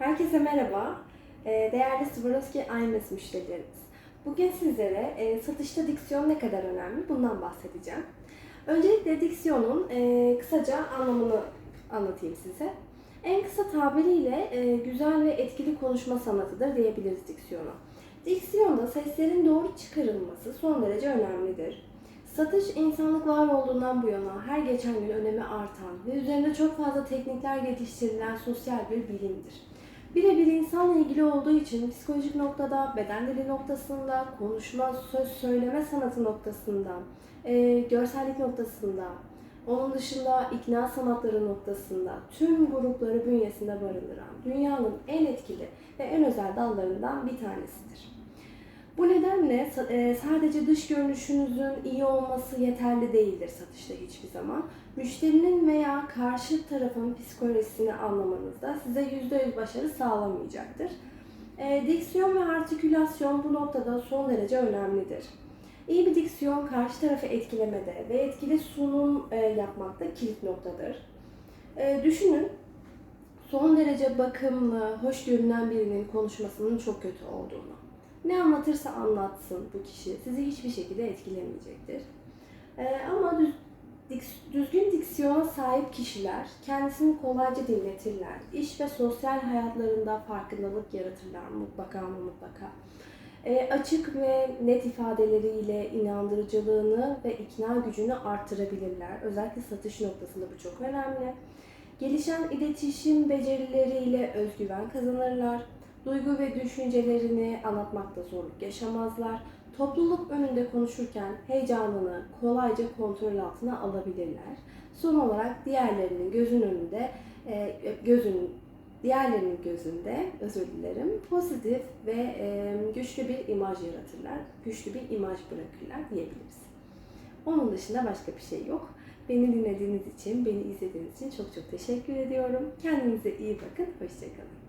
Herkese merhaba. Ee, Değerli Swarovski IMS müşterilerimiz. Bugün sizlere e, satışta diksiyon ne kadar önemli bundan bahsedeceğim. Öncelikle diksiyonun e, kısaca anlamını anlatayım size. En kısa tabiriyle e, güzel ve etkili konuşma sanatıdır diyebiliriz diksiyona. Diksiyonda seslerin doğru çıkarılması son derece önemlidir. Satış insanlık var olduğundan bu yana her geçen gün önemi artan ve üzerinde çok fazla teknikler geliştirilen sosyal bir bilimdir. Birebir insanla ilgili olduğu için psikolojik noktada, beden dili noktasında, konuşma, söz söyleme sanatı noktasında, e, görsellik noktasında, onun dışında ikna sanatları noktasında tüm grupları bünyesinde barındıran dünyanın en etkili ve en özel dallarından bir tanesidir. Bu nedenle e, sadece dış görünüşünüzün iyi olması yeterli değildir satışta hiçbir zaman. Müşterinin veya karşı tarafın psikolojisini anlamanızda size %100 başarı sağlamayacaktır. E, diksiyon ve artikülasyon bu noktada son derece önemlidir. İyi bir diksiyon karşı tarafı etkilemede ve etkili sunum e, yapmakta kilit noktadır. Düşünün, son derece bakımlı, hoş görünen birinin konuşmasının çok kötü olduğunu. Ne anlatırsa anlatsın bu kişi sizi hiçbir şekilde etkilemeyecektir. Ee, ama düz, düzgün diksiyona sahip kişiler kendisini kolayca dinletirler. İş ve sosyal hayatlarında farkındalık yaratırlar mutlaka ama mutlaka. Ee, açık ve net ifadeleriyle inandırıcılığını ve ikna gücünü artırabilirler. Özellikle satış noktasında bu çok önemli. Gelişen iletişim becerileriyle özgüven kazanırlar. Duygu ve düşüncelerini anlatmakta zorluk yaşamazlar. Topluluk önünde konuşurken heyecanını kolayca kontrol altına alabilirler. Son olarak diğerlerinin gözün önünde, e, gözün diğerlerinin gözünde, özür dilerim, pozitif ve e, güçlü bir imaj yaratırlar. Güçlü bir imaj bırakırlar diyebiliriz. Onun dışında başka bir şey yok. Beni dinlediğiniz için, beni izlediğiniz için çok çok teşekkür ediyorum. Kendinize iyi bakın, hoşçakalın.